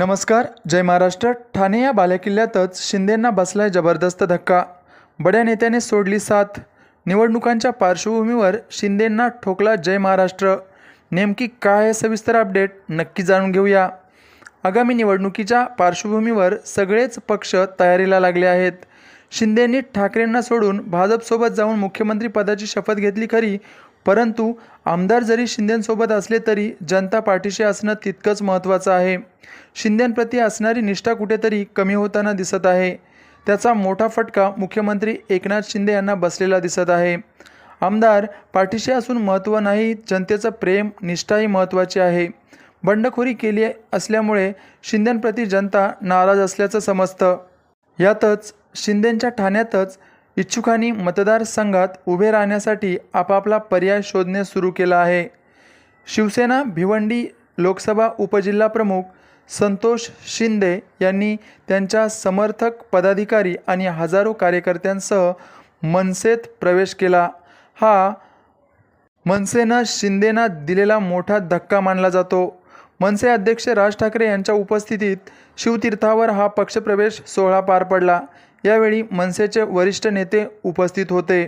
नमस्कार जय महाराष्ट्र. ठाणे या बालेकिल्ल्यातच शिंदेंना बसलाय जबरदस्त धक्का. बड्या नेत्याने सोडली साथ. निवडणुकांच्या पार्श्वभूमीवर शिंदेंना ठोकला जय महाराष्ट्र. नेमकी काय आहे सविस्तर अपडेट नक्की जाणून घेऊया. आगामी निवडणुकीच्या पार्श्वभूमीवर सगळेच पक्ष तयारीला लागले आहेत. शिंदेंनी ठाकरेंना सोडून भाजपसोबत जाऊन मुख्यमंत्री पदाची शपथ घेतली खरी परंतु आमदार जरी शिंदेंसोबत असले तरी जनता पाठीशी असणं तितकंच महत्त्वाचं आहे. शिंदेंप्रती असणारी निष्ठा कुठेतरी कमी होताना दिसत आहे. त्याचा मोठा फटका मुख्यमंत्री एकनाथ शिंदे यांना बसलेला दिसत आहे. आमदार पाठीशी असून महत्त्व नाही जनतेचं प्रेम निष्ठाही महत्त्वाची आहे. बंडखोरी केली असल्यामुळे शिंदेंप्रती जनता नाराज असल्याचं समजतं. यातच शिंदेंच्या ठाण्यातच इच्छुकांनी मतदारसंघात उभे राहण्यासाठी आपापला पर्याय शोधणे सुरू केला आहे. शिवसेना भिवंडी लोकसभा उपजिल्हाप्रमुख संतोष शिंदे यांनी त्यांच्या समर्थक पदाधिकारी आणि हजारो कार्यकर्त्यांसह मनसेत प्रवेश केला. हा मनसेनं शिंदेना दिलेला मोठा धक्का मानला जातो. मनसे अध्यक्ष राज ठाकरे यांच्या उपस्थितीत शिवतीर्थावर हा पक्षप्रवेश सोहळा पार पडला. यावेळी मनसेचे वरिष्ठ नेते उपस्थित होते.